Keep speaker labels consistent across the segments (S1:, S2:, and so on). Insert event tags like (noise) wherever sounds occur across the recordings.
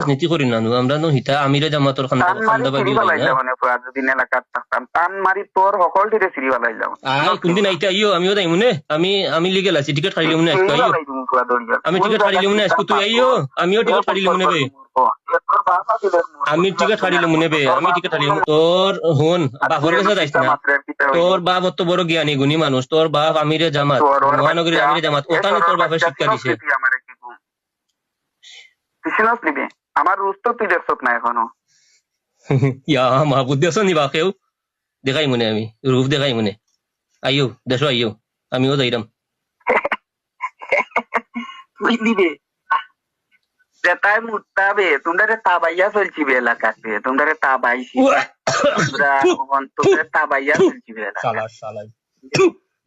S1: রাজনীতি করি না নু, আমরা নো হিতা আমিরে জামাতর না।
S2: পুরা যদি এলাকাত থাকতাম। টান মারি তোর সকল বালাইলাম
S1: আই কোনদিন আইতে আইও আমিও যাই মনে। আমি আমি লিগেল আছি টিকিট কাটিলে মনে আজকে আইও আমি টিকিট কাটিলে মনে আজকে তুই আইও আমিও টিকিট কাটিলে মনে বে। আমি টিকিট আমি টিকিট কাটিলে তোর হন বাপর কাছে যাইছ না? তোর বাপ অত বড় জ্ঞানী গুণী মানুষ তোর বাপ আমিরে জামাত। মহানগরী আমিরে জামাত। ওখানে তোর বাপের শিক্ষা দিছে।
S2: আমার রুজ তো (laughs) তুই দেখছত না এখনও।
S1: ইয়া মাহবুদ দেশ নিবা কেউ দেখাই মনে আমি রূপ দেখাই মনে। আইও দেশো আইও আমিও যাইরাম
S2: তুই দিবে। যেটাই মুতাবে তোমরা তাবাইয়া চলছি এলাকাতে তোমরা তাবাইছি। তোমরা তোমরা তাবাইয়া চলছি এলাকা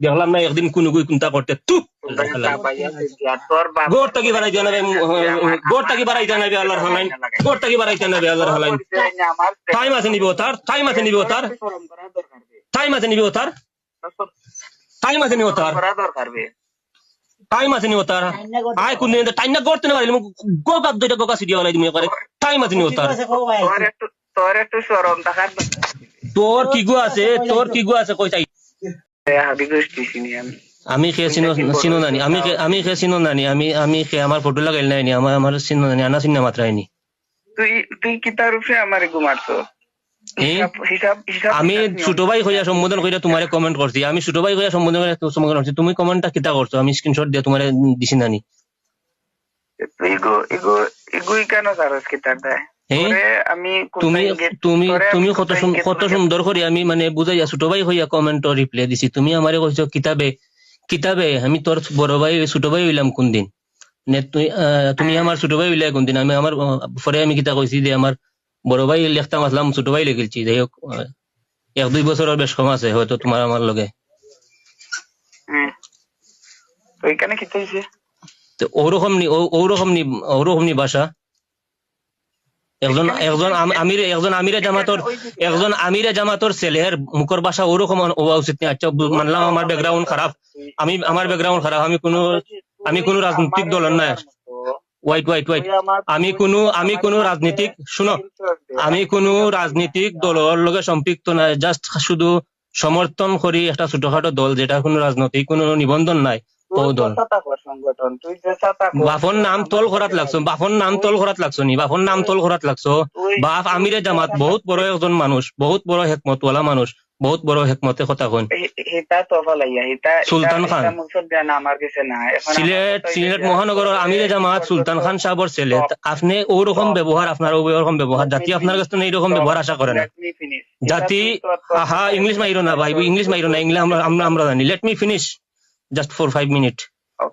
S1: দেখলাম না একদিন কোন গুই কোনটা করতে তু
S2: তোমরা তাবাইয়া চলছি আর তোর বাপ
S1: গোর টাকি বাড়াই জানাবে গোর টাকি বাড়াই জানাবে আল্লাহর হালাইন? গোর টাকি বাড়াই জানাবে আল্লাহর হালাইন? টাইম আছে নিবে ওতার টাইম আছে নিবে
S2: বে
S1: টাইম আছে নিবে ওতার টাইম আছে নিবে
S2: বে
S1: টাইম আছে নিবে ওতার আয় কোন দিন টাইম না করতে না পারিলে গো দুইটা গোকা সিডিয়া বানাই দিমে করে টাইম আছে নিবে
S2: তোর। একটু তোর একটু শরম থাকার
S1: তোর কি গো আছে তোর কি গো আছে কই চাই
S2: হাবি গোষ্ঠী চিনি আমি
S1: আমি খে চিনো চিনো নানি আমি আমি খে চিনো নানি আমি আমি খে আমার ফটো লাগাইল নাই আমার আমার চিনো নানি আনা চিনা
S2: তুই তুই আমারে হিসাব
S1: আমি ছোট ভাই হইয়া সম্বোধন কইরা তোমারে কমেন্ট করছি আমি ছোট ভাই হইয়া সম্বোধন কইরা তোমাকে করছি তুমি কমেন্টটা কিতা করছ? আমি স্ক্রিনশট দিয়ে তোমারে দিছি নানি।
S2: তুই ইগো ইগোই কেন কিতার দেয়?
S1: তুমি তুমি তুমি কত
S2: কোথায়
S1: সুন-
S2: ইঙ্গিত
S1: কত সুন্দর করে আমি মানে বুঝাইয়া ছোট ভাই হইয়া কমেন্ট রিপ্লাই দিছি। তুমি আমারে কইছো কিতাবে কিতাবে আমি তোর বড় ভাই ছোট ভাই হইলাম কোন দিন নে তুই আহ, তুমি আমার ছোট ভাই হইলে কোন আমি আমার পরে আমি কিতা কইছি যে আমার বড় ভাই লেখতাম আসলাম ছোট ভাই লিখেছি যাই হোক এক দুই বছরের বেশ কম আছে হয়তো তোমার আমার লগে।
S2: হ্যাঁ। তো এখানে কি হয়েছে
S1: তো ওরকম নি ওরকম নি ওরকম নি ভাষা একজন একজন আম- আমিরে একজন আমিরে জামাতর একজন আমিরে জামাতর ছেলের মুখর ভাষা ওরকম হওয়া উচিত না আচ্ছা মানলাম আমার ব্যাকগ্রাউন্ড খারাপ। আমি আমার ব্যাকগ্রাউন্ড খারাপ। আমি কোনো আমি কোনো রাজনৈতিক দলের না ওয়াইট ওয়াইট ওয়াইট আমি কোনো আমি কোনো রাজনীতিক শুনো আমি কোনো রাজনীতিক দলের লগে সম্পৃক্ত নাই জাস্ট শুধু সমর্থন করি একটা ছোটখাটো দল যেটা কোনো রাজনৈতিক কোনো নিবন্ধন নাই। বাপর নাম তল করাত লাগছো বাপর নাম তল করাত লাগছো নি বাপর নাম তল করাত লাগছো। বাপ আমিরে জামাত বহুত বড় একজন মানুষ বহুত বড় হেকমতওয়ালা মানুষ বহুত বড় হেকমতে কথা কন সুলতান খান। সিলেট সিলেট মহানগরের আমিরে জামাত সুলতান খান সাহেবর ছেলে আপনি ওরকম ব্যবহার আপনার ওরকম ব্যবহার জাতি আপনার কাছে এইরকম ব্যবহার আশা করে না. জাতি আহা ইংলিশ মাইরো না ভাই ইংলিশ মাইরো না ইংলিশ আমরা আমরা জানি। Let me finish just for five minute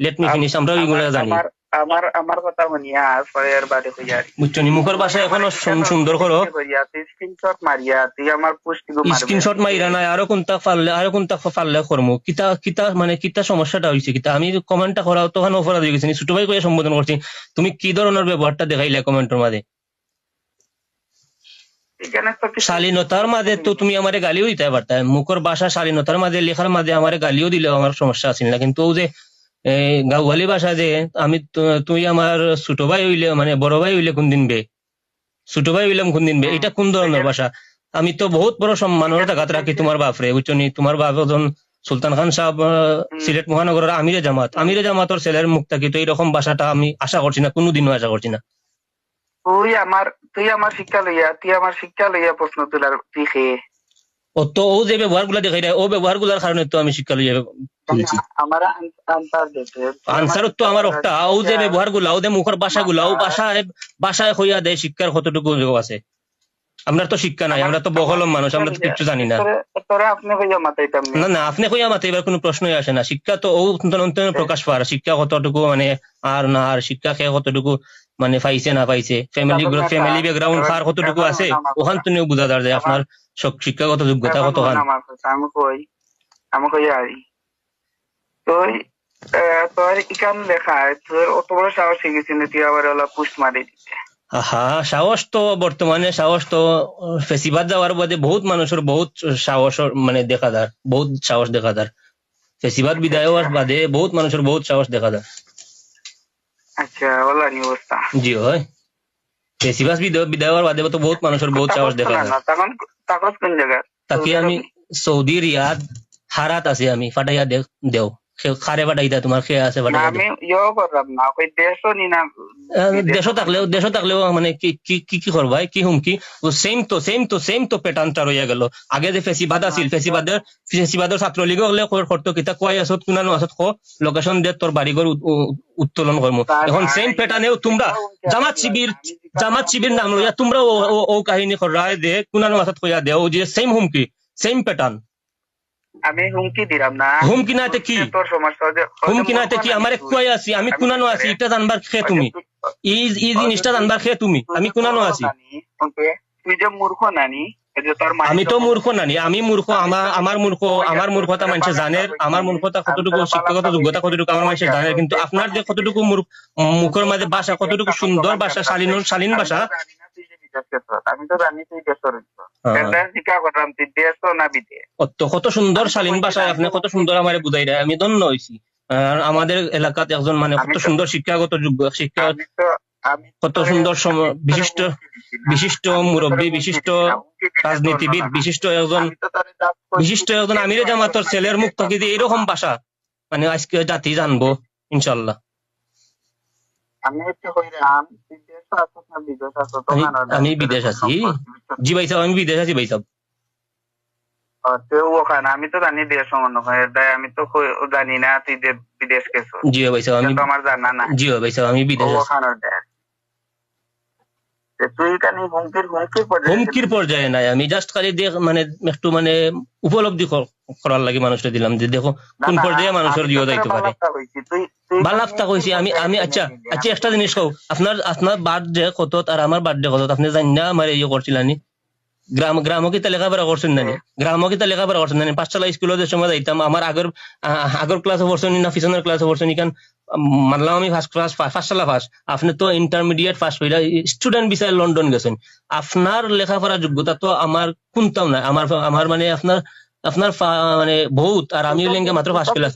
S1: let me finish, আমরাও
S2: আমার-
S1: এগুলো জানি।
S2: আমার আমার কথা শুনিয়া আর পরে আর হইয়া
S1: বুঝছ নি? মুখের ভাষা এখনও সুন্দর করো।
S2: স্ক্রিনশট মারিয়া তুই আমার
S1: স্ক্রিনশট মাইরা আরও কোনটা পারলে আরও কোনটা পারলে করমু? কিতা কিতা মানে কিতা সমস্যাটা হইছে কিতা? আমি কমেন্টটা করা তখন অপরাধ হয়ে গেছি ছোট ভাই করে সম্বোধন করছি। তুমি কি ধরনের ব্যবহারটা দেখাইলে কমেন্টের মাঝে? শালীনতার মাঝে তো তুমি আমারে গালিও দিতে পারতা। মুখর ভাষা শালীনতার মাঝে লেখার মাঝে আমারে গালিও দিলেও আমার সমস্যা আছিল না। কিন্তু ও যে গাওয়ালি ভাষা যে আমি তুই আমার ছোট ভাই হইলে মানে বড় ভাই হইলে কোন দিন বে? ছোট ভাই হইলাম কোন দিন বে? এটা কোন ধরনের ভাষা? আমি তো বহুত বড় সম্মানের জায়গাত রাখি তোমার বাপরে বুঝছ নি? তোমার বাপ একজন সুলতান খান সাহেব সিলেট মহানগরের আমিরে জামাত। আমিরে জামাতর ছেলের মুখ থাকি তো এইরকম ভাষাটা আমি আশা করছি না কোনোদিনও আশা করছি না।
S2: তুই আমার তুই আমার শিক্ষা লইয়া তুই আমার শিক্ষা লইয়া প্রশ্ন তোলার খেয়ে
S1: ও তো ও যে ব্যবহারগুলা দেখাই ও ব্যবহারগুলার কারণে তো আমি শিক্ষা লইয়া
S2: আমার আনসার দিতে
S1: আনসার তো আমার একটা ও যে ব্যবহারগুলা ও যে মুখের ভাষা গুলা ও ভাষায় ভাষায় হইয়া দেয় শিক্ষার কতটুকু আছে? আমরা তো শিক্ষা নাই আমরা তো বহলম মানুষ আমরা তো কিচ্ছু জানি না। না। না আপনি কইয়া মাতে এবার কোনো প্রশ্নই আসে না। শিক্ষা তো ও অন্তরে প্রকাশ পার শিক্ষা কতটুকু মানে আর না আর শিক্ষা খেয়ে কতটুকু মানে পাইছে না পাইছে? ফ্যামিলি ফ্যামিলি ব্যাকগ্রাউন্ড কার কতটুকু আছে? ওখান তো নিয়েও বোঝা যায় যে আপনার শিক্ষাগত যোগ্যতা কত
S2: আমি কই আমি কই আরি তুই তোর ইকান লেখা তোর অত বড় সাহস হয়ে গেছে তুই আবার ওলা পুষ্ট মারি দিতে?
S1: আহা সাহস তো বর্তমানে সাহস তো ফেসিবাদ যাওয়ার বাদে বহুত মানুষের বহুত সাহস মানে দেখা যায় বহুত সাহস দেখা যায় ফেসিবাদ বিদায় হওয়ার বাদে বহুত মানুষের বহুত সাহস দেখা যায়
S2: আচ্ছা ওলা নি অবস্থা
S1: জি হয় বাদে তো বহুত মানুষের বহুত সাহস দেখা যায়।
S2: তখন তখন কোন জায়গা
S1: তাকে আমি সৌদি রিয়াদ হারাত আছে আমি ফাটাইয়া দেও। খারে ফাটাইতা তোমার খেয়ে আছে
S2: না
S1: ফাটাইয়া
S2: আমি ইয়ে করলাম না দেশও নি না
S1: দেশ? থাকলেও দেশ থাকলেও মানে কি কি কি কি করবা কি হুমকি? সেম তো সেম তো সেম তো প্যাটার্নটা রইয়া গেল। আগে যে ফেসিবাদ আছিল ফেসিবাদের ফেসিবাদের ছাত্রলীগ হলে করতো কিতা কয় আসত কুনানো আসত ক লোকেশন দে তোর বাড়িঘর উ- উ- উত্তোলন করমু এখন সেম প্যাটার্নেও তোমরা জামাত শিবির জামাত শিবির নাম লইয়া তোমরা ও- ও- ও কাহিনী করায় দে কুনানো আসত কইয়া দেও যে সেম হুমকি সেম প্যাটার্ন
S2: আমি হুমকি দিলাম না।
S1: হুমকি নাতে কি?
S2: তোর সমস্যা
S1: হুমকি নাতে কি? আমার আছি। আমি কুনানো আছি। এটা জানবার খে তুমি। এই এই জিনিসটা জানবার খে তুমি। আমি কুনানো আছি।
S2: তুই যে মূর্খ নানি
S1: আমি তো মূর্খ নানি। আমি মূর্খ। আমার আমার মূর্খ আমার মূর্খতা জানে। আমার মূর্খতা কতটুকু শিক্ষাগত যোগ্যতা কতটুকু আমার মানুষের জানে। কিন্তু আপনার যে কতটুকু মুখের মাঝে ভাষা কতটুকু সুন্দর ভাষা শালীন শালীন ভাষা। হ্যাঁ। কত কত সুন্দর শালীন ভাষায় আপনি কত সুন্দর আমার বুঝাই দেয় আমি ধন্য হয়েছি আমাদের এলাকাত একজন মানে কত সুন্দর শিক্ষাগত যোগ্য শিক্ষা কত সুন্দর বিশিষ্ট বিশিষ্ট মুরব্বী বিশিষ্ট রাজনীতিবিদ বিশিষ্ট একজন বিশিষ্ট একজন আমিরে জামাতর ছেলের মুখ থেকে যে এরকম ভাষা মানে আজকে জাতি জানব ইনশাল্লাহ
S2: আমি একটু হইরাম
S1: আমি- বিদেশ আছি। জি ভাই সাহেব আমি বিদেশ আছি ভাই সাহেব।
S2: আমি তো জানি দেশ আমি তো জানি না তুই যে বিদেশ গেছো।
S1: জি ভাই সাহেব আমি
S2: আমার জানা না
S1: জি ভাই সাহেব আমি বিদেশ আছি
S2: ওখানে দেশ তে তুই কানি হুমকির পর্যায়ে
S1: নাই। আমি জাস্ট খালি দেখ মানে একটু মানে উপলব্ধি করার লাগে মানুষটা দিলাম। যে দেখো কোন পর্যায়ে মানুষের যাইতে পারে।
S2: কইছি,
S1: আমি আমি আচ্ছা আচ্ছা একটা জিনিস কও। আপনার আপনার বার্থডে কত আর আমার বার্থডে কত আপনি জানি না আমার ইয়ে করছিলানি গ্রাম গ্রাম কিতা লেখাপড়া করছেন নানি গ্রাম কিতা লেখাপড়া করছেন নানি পাঁচতলা স্কুলে যে সময় যাইতাম আমার আগের আগের ক্লাসে পড়ছেন না পিছনের ক্লাসে পড়ছেন ইখান। মানলাম আমি ফার্স্ট ক্লাস ফার্স্টলা ফার্স্ট আপনি তো ইন্টারমিডিয়েট ফার্স্ট হইলা স্টুডেন্ট বিষয়ে লন্ডন গেছেন। আপনার লেখাপড়া যোগ্যতা তো আমার কোনটাও না আমার আমার মানে আপনার আপনার মানে বহুত আর আমি লেঙ্গে মাত্র ফার্স্ট ক্লাস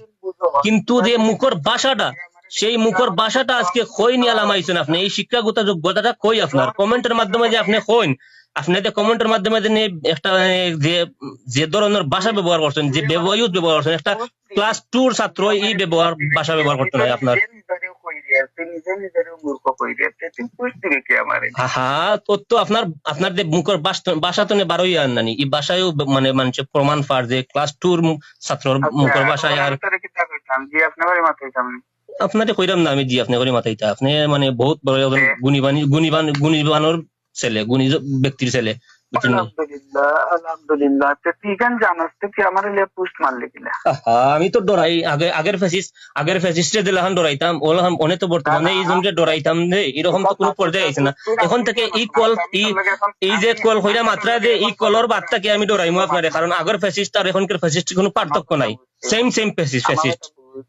S1: কিন্তু যে মুখর ভাষাটা সেই মুখর ভাষাটা আজকে কই নিয়ে লামাইছেন আপনি। এই শিক্ষাগত যোগ্যতাটা কই আপনার। কমেন্টের মাধ্যমে যে আপনি কইন আপনি যে কমেন্টের মাধ্যমে একটা মানে যে যে ধরনের ভাষা ব্যবহার করছেন যে ব্যবহার ব্যবহার করছেন একটা ক্লাস টুর ছাত্র এই ব্যবহার ভাষা ব্যবহার করতে নাই আপনার।
S2: তে
S1: যে মুখের ভাষা তো বারোই নানি এই ভাষায়ও মানে মানুষ প্রমাণ পার যে ক্লাস টুর ছাত্রর মুখের ভাষায় আর।
S2: আপনারে
S1: কইরাম না আমি জি আপনি করে মাথাইতা আপনি মানে বহুত বড় গুণীবান গুণীবান গুণীবানোর ছেলে গুণী ব্যক্তির ছেলে।
S2: তে তো?
S1: আহা, আমি তো ডরাই আগে আগের ফ্যাসিস আগের ফ্যাসিস্টে দিলাহান ডরাইতাম ওলাহান অনে তো বর্তমানে এই জনকে ডরাইতাম যে এরকম তো কোনো পর্যায়ে আইছে না। এখন থেকে এই কল এই যে কল হইরা মাত্রা যে এই কলর বার্তাকে আমি ডরাইমু আপনারে কারণ আগের ফ্যাসিস্ট আর এখনকার ফ্যাসিস্ট কোনো পার্থক্য নাই। সেম সেম
S2: কথা বুঝ।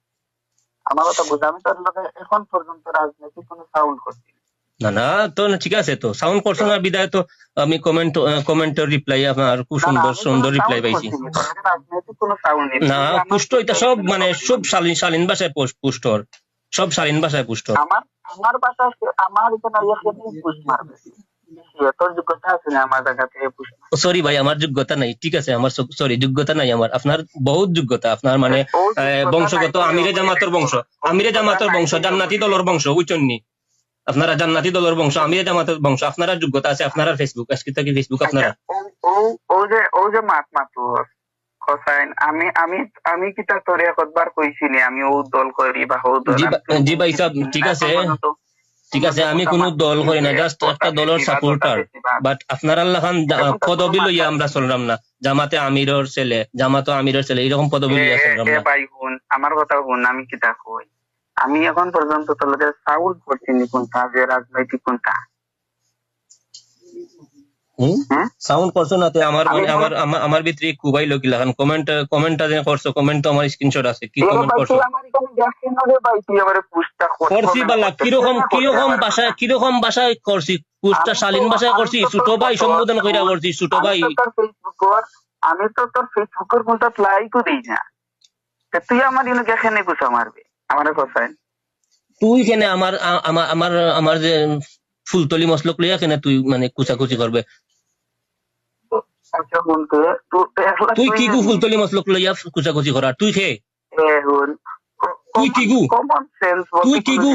S2: আমার কথা বুঝ আমি লগে এখন পর্যন্ত রাজনীতি কোনো সাউন্ড করছি না।
S1: না তো ঠিক আছে তো সাউন্ড করছ না বিদায় তো আমি কমেন্ট কমেন্টের রিপ্লাই আপনার খুব সুন্দর সুন্দর রিপ্লাই পাইছি।
S2: না। আমার-
S1: পুষ্ট এটা সব মানে সব শালীন শালীন ভাষায় পুষ্টর সব শালীন ভাষায় পুষ্ট
S2: আমার আমার বাসা আমার এখানে পুষ্ট মারবে। আমার
S1: সরি ভাই আমার যোগ্যতা নাই ঠিক আছে আমার সরি যোগ্যতা নাই আমার আপনার বহুত যোগ্যতা আপনার মানে বংশগত আমিরে জামাতর বংশ আমিরে জামাতর বংশ জান্নাতি দলর বংশ উচন্নি আপনারা জান্নাতি দলর বংশ আমিরে জামাতের বংশ আপনারা যোগ্যতা আছে আপনারা ফেসবুক আজকে থেকে ফেসবুক আপনারা।
S2: ও- ও ও যে ও যে মাত মাতুর হোসাইন আমি আমি আমি কিতা তোরে কতবার কইছিনি আমি ও দল করি বা ও দল
S1: জি ভাই সাহেব, ঠিক আছে। ঠিক আছে আমি কোনো দল করি না জাস্ট একটা দলের সাপোর্টার বাট আপনার আল্লাহ খান পদবি লইয়া আমরা চললাম না। জামাতে আমিরের ছেলে জামাতে আমিরের ছেলে এরকম পদবি লইয়া চললাম না।
S2: ভাই হুন আমার কথা হুন আমি কিতা কই? আমি এখন পর্যন্ত লগে সাউন্ড করছিনি কোনটা যে রাজনৈতিক কোনটা? হুম?
S1: সাউন্ড করছ না আমার আমার আমার ভিতরে কুবাই লোক লাগান। কমেন্ট কমেন্টটা যে করছ কমেন্ট তো আমার স্ক্রিনশট আছে। কি কমেন্ট করছ? করছি বালা কীরকম কীরকম ভাষায় কীরকম ভাষায় করছি? পুষ্টা শালীন ভাষায় করছি ছোট ভাই সম্বোধন কইরা করছি ছোট ভাই।
S2: আমি তো তোর ফেসবুকর কোনটা লাইকও দিই না। তুই আমার এখানে কেখানে গুছা মারবে। আমার কোথায়
S1: তুই কেন আমার আমার আমার আমার যে ফুলতলি মসলক লইয়া কেন তুই মানে কুচাকুচি করবে?
S2: আচ্ছা
S1: তুই কি গু ফুলতলি মসলক লইয়া কুচাকুচি করার? তুই খে তুই কি গু? তুই কি গু?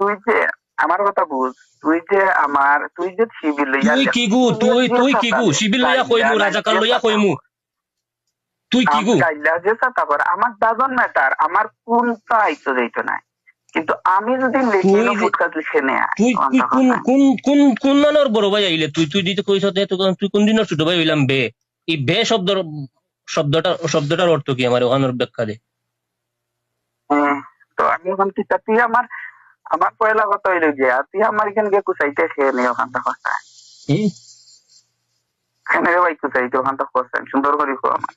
S2: তুই যে আমার কথা বুঝ তুই যে আমার তুই যে শিবির লইয়া
S1: তুই কি গু তুই তুই কি গু শিবির লইয়া কইমু রাজাকার লইয়া কইমু? তুই কি গু?
S2: তারপর আমার ডাজন ম্যাটার আমার যাইতো না কিন্তু আমি যদি
S1: তুই
S2: তুই
S1: কোন কোন কোন কোন বড় ভাই আইলে? তুই তুই দিতে কইছ তে তুই কোন দিনের ছোট ভাই হইলাম বে? এই বে শব্দ শব্দটা শব্দটার অর্থ কি আমার? ওখানের ব্যাখ্যা দে।
S2: তো আমি এখন কি তুই আমার আমার পয়লা কথা হইল যে তুই আমার এখানে গিয়ে কুচাইতে খেয়ে নি ওখানটা কথা
S1: হুম?
S2: এখানে রে ভাই কুচাইতে ওখানটা কথা সুন্দর করে কো আমার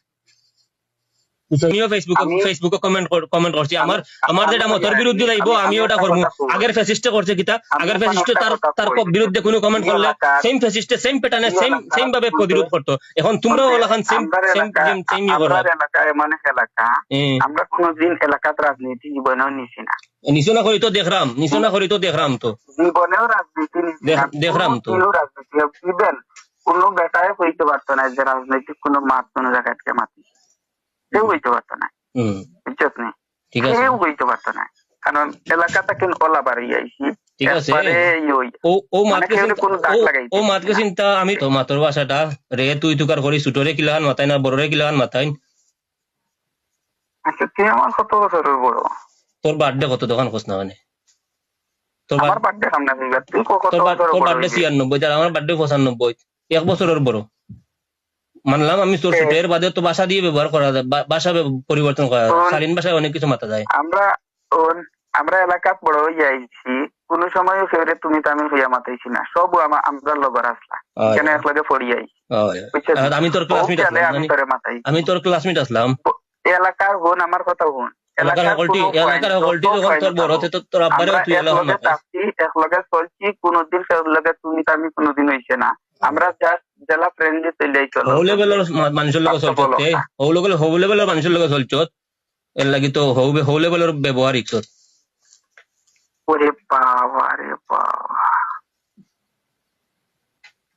S1: আমিও ফেসবুকে ফেসবুকে কমেন্ট কমেন্ট করছি। আমার আমার যেটা মতের বিরুদ্ধে লাইব
S2: আমি-
S1: ওটা করব। আগের ফ্যাসিস্টে করছে কিতা আগের
S2: একটা
S1: ফ্যাসিস্টে তার তার বিরুদ্ধে কোনো কমেন্ট করলে সেম ফ্যাসিস্টে সেম প্যাটার্নে সেম সেম ভাবে প্রতিরোধ করতো। এখন তোমরাও ওলাখান সেম
S2: আমরার
S1: সেম সেম ইয়ে করা।
S2: এলাকা। আমরা কোনোদিন এলাকাত রাজনীতি জীবনেও নিছি না।
S1: নিচনা করি তো দেখরাম নিচনা করি তো দেখরাম তো।
S2: জীবনেও রাজনীতি
S1: দেখলাম তো।
S2: রাজনীতি ইভেন কোনো বেটায় হইতে পারতো না যে রাজনৈতিক কোনো মাত কোনো জায়গাকে মাতি। কেউ হইতে পারতো না বুঝছত নি কেউ পারতো না কারণ এলাকাটা কেন ওলা বাড়ি আইছি
S1: ঠিক আছে। ও ও মাতকে
S2: কেউ
S1: চিন্তা-
S2: কোনো দাগ
S1: ও- মাতকে চিন্তা আমি তো মাতর ভাষাটা রে তুই তুকার করি ছুটরে কিলাহান মাতাই না বড়রে কিলাহান মাতাই
S2: আচ্ছা তুই আমার কত বছরের বড়
S1: তোর বার্থডে কত তখন খোঁজ না মানে তোর
S2: বার্থডে সামনে
S1: তোর বার্থডে ছিয়ানব্বই আমার বার্থডে পঁচানব্বই এক বছরের বড় মানলাম আমি তোর এর বাদে তো ভাষা দিয়ে ব্যবহার করা যায় ভাষা পরিবর্তন করা যায়। শালীন ভাষায় অনেক কিছু মাতা যায়।
S2: আমরা আমরা এলাকাত বড় হয়ে আইছি কোন সময় ফেরে তুমি তো আমি হইয়া মাতাইছি না। সব আমা- আমরা লগর আসলা। কেন একলগে পড়ি
S1: আর আমি তোর ক্লাসমেট আসলাম
S2: আমি তোরে
S1: ক্লাসমেট আসলাম।
S2: এলাকার হন আমার কথা হন। আমরা কোনদিন কোনদিন হইছে না। জাস্ট জেলা ফ্রেন্ডলি
S1: হৌ লেভেলৰ মা- মানুষের লগে চলছত হৌ লেভেল হৌ লেভেলৰ মানুষের লগে চলছত এর লাগি তো হৌ হৌ লেভেলৰ ব্যবহার ইচ্ছত।
S2: ওরে বাবা রে বাবা।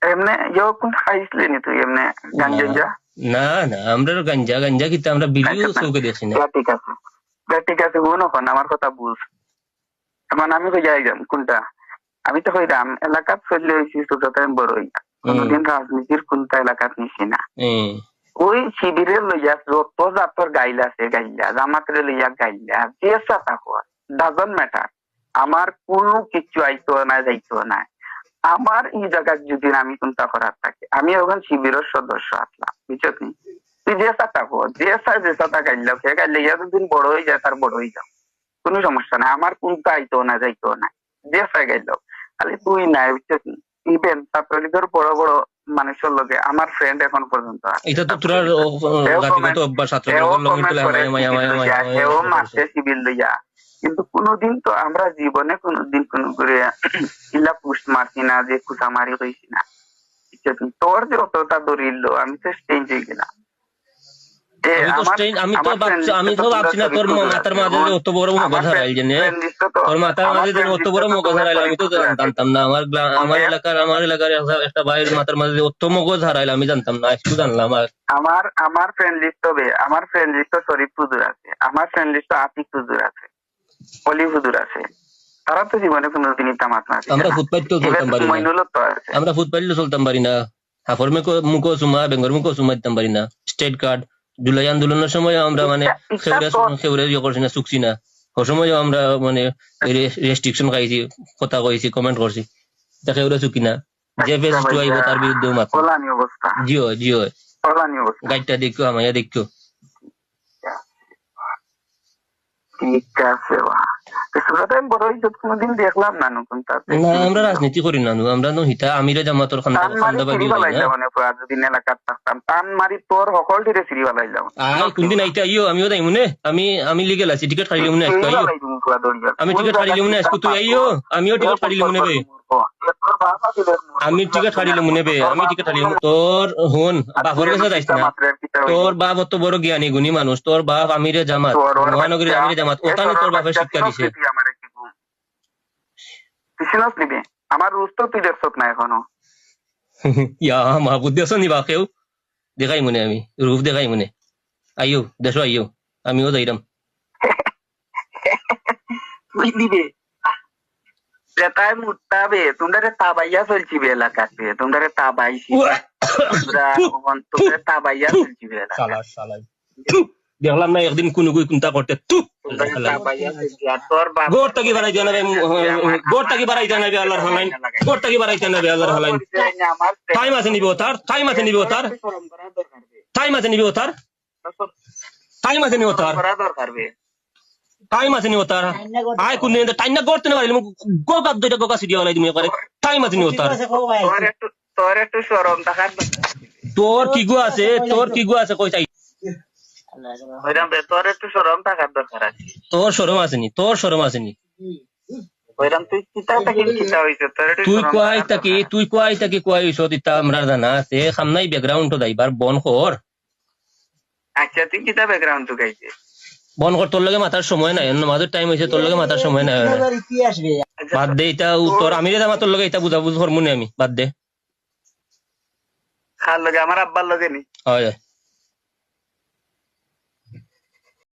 S2: এমনে ইয়ো কোন খাইছিলি নি তুই এমনে গাঞ্জা
S1: না না আমরা গাঞ্জা গাঞ্জা কিতা আমরা ভিডিও চৌকে দেখছি না।
S2: ঠিক আছে। ঠিক আছে হুন এখন আমার কথা বুঝ। মানে আমি কই যাই কোনটা? আমি তো কইরাম এলাকাত চলে হয়েছি ছোটতে আমি বড় হইয়া কোনদিন রাজনীতির কোনটা এলাকাত নিছি না ওই শিবিরের লইয়া যত জাতর গাইলা আছে গাইলা জামাতের লইয়া গাইলা যে হওয়া ডাজন ম্যাটার আমার কোনো কিছু আইতো না যাইতো না আমার এই জায়গায় যদি আমি চিন্তা করার থাকে আমি এখন শিবিরের সদস্য আসলাম বুঝছত নি তুই যে হো যে যে সাতা গাইলা সে গাইলে যতদিন বড় হয়ে যায় তার বড় হয়ে যাও কোনো সমস্যা নাই আমার কোনটা আইতো না যাইতো না যে সা গাইল খালি তুই নাই বুঝছত নি ইভেন ছাত্রলীগের বড় বড় মানুষের লগে আমার ফ্রেন্ড এখন পর্যন্ত
S1: এটা তো তোরা জাতিগত অভ্যাস ছাত্র
S2: এও
S1: লগৰ
S2: comment
S1: তুলে মায়া মায়া মায়া
S2: এও মারছে সিভিল কিন্তু কোনোদিন তো আমরা জীবনে কোনোদিন কোনো করে ইলা পুষ্ট মারছি না যে কুসা মারি হয়েছি না? তোর যে অতটা দরিল আমি তো স্টেঞ্জ হয়ে গেলাম।
S1: আমি তো আমি তো ভাবছি না তোর মাথার। মাঝে অত বড় মগজ হারাইল জেনে তোর মাথার মাঝে অত বড় মগজ হারাইল আমি তো জানতাম না। আমার আমার এলাকার আমার এলাকার একটা- একটা ভাইয়ের মাথার মাঝে অত মগজ হারাইল আমি জানতাম না আজকে জানলাম আর।
S2: আমার আমার ফ্রেন্ড লিস্ট হবে আমার ফ্রেন্ড লিস্ট শরীফ হুজুর আছে। আমার ফ্রেন্ড লিস্ট আতিক হুজুর আছে। অলি হুজুর আছে। তারা তো জীবনে কোনোদিনই তামাক না
S1: আমরা ফুটপাথ তো চলতাম পারি না। আমরা ফুটপাথ চলতাম পারি না। হাফর মুখো চুমা বেঙ্গর মুখো চুমা দিতাম পারি না। স্টেট কার্ড জুলাই আন্দোলনের সময় আমরা মানে খেউরে ইয়ে করছি না চুকছি না। ও সময় আমরা মানে রেস্ট্রিকশন খাইছি কথা কইছি কমেন্ট করছি। তা খেউরে চুকি না। যে ফেসিস্ট আইব তার বিরুদ্ধে মাত। জিও জিও গাইডটা দেখো আমায় দেখো।
S2: ঠিক আছে বা না
S1: না আমরা রাজনীতি করি না আমরা নো আমিরে জামাতর না।
S2: মানে
S1: কোনদিন আইতা আইও আমিও যাইমু নে। আমি আমি লিগেল আছি টিকেট মনে আজকে আইও আমি টিকেট কাটিলে মনে আজকে তুই আইও আমিও টিকেট মনে বে আমি টিকেট কাটিলে মনে বে আমি টিকেট কাটিলে তোর হন বাপর কাছে যাইছ না? তোর বাপ অত বড় জ্ঞানী গুণী মানুষ তোর বাপ আমিরে জামাত মহানগরী আমিরে জামাত। ওখানে তোর বাপের শিক্ষা দিছে।
S2: তুই চিনস নিবে। আমার রুজ তো তুই দেখছত না এখনও।
S1: ইয়া মাহবুদ দেশ নিবা কেউ দেখাই মনে আমি রূপ দেখাই মনে। আইও দেশো আইও আমিও যাইরাম (laughs)
S2: তুই দিবে যেটাই মুতাবে তোমরা (coughs) তাবাইয়া চলছি এলাকাতে তোমরা তাবাইছি। তোমরা তাবাইয়া চলছি
S1: দেখলাম না একদিন কোন গুই কোনটা করতে। তু
S2: তোমরা তাবাইয়া চলছি আর তোর বাপ
S1: গোর টাকি বাড়াই জানাবে গোর টাকি বাড়াই জানাবে আল্লাহর হালাইন। গোর টাকি বাড়াই জানাবে আল্লাহর হালাইন। টাইম আছে নিবি ওতার টাইম আছে নিবি
S2: বে
S1: টাইম আছে নিবি ওতার টাইম আছে নি ওতার
S2: করা দরকার বে
S1: টাইম আছে নি ওতার? আয় কোন দিন টাইম না করতে না পারিলাম গোকা দুইটা গোকা সিডিয়া বানাই দিমি করে টাইম আছে নি ওতার?
S2: তোর একটু তোর একটু শরম দরকার।
S1: তোর কি গো আছে? তোর কি গো আছে? কই চাই?
S2: ওইরকম বে তোর একটু শরম থাকার দরকার আছে।
S1: তোর শরম আসেনি তোর শরম আসেনি
S2: তুই তোর
S1: কোয়াই তাকি। তুই কোয়াই তাকি কোয়াই ইসো দিতা আমরা জানা আছে সামনাই ব্যাকগ্রাউন্ড তো দাইবার বন কর
S2: আচ্ছা তুই চিতা ব্যাকগ্রাউন্ড তো গাইছে
S1: বন কর তোর লগে মাথার সময় নাই। নামাজের টাইম হয়েছে তোর লগে মাথার সময় নাই। বাদ দে এটা উত্তর। আমি রে আমার তোর লগে এটা বুঝা বুঝ করমু আমি। বাদ দে।
S2: খার লগে? আমার আব্বার লগে নি।
S1: হয়।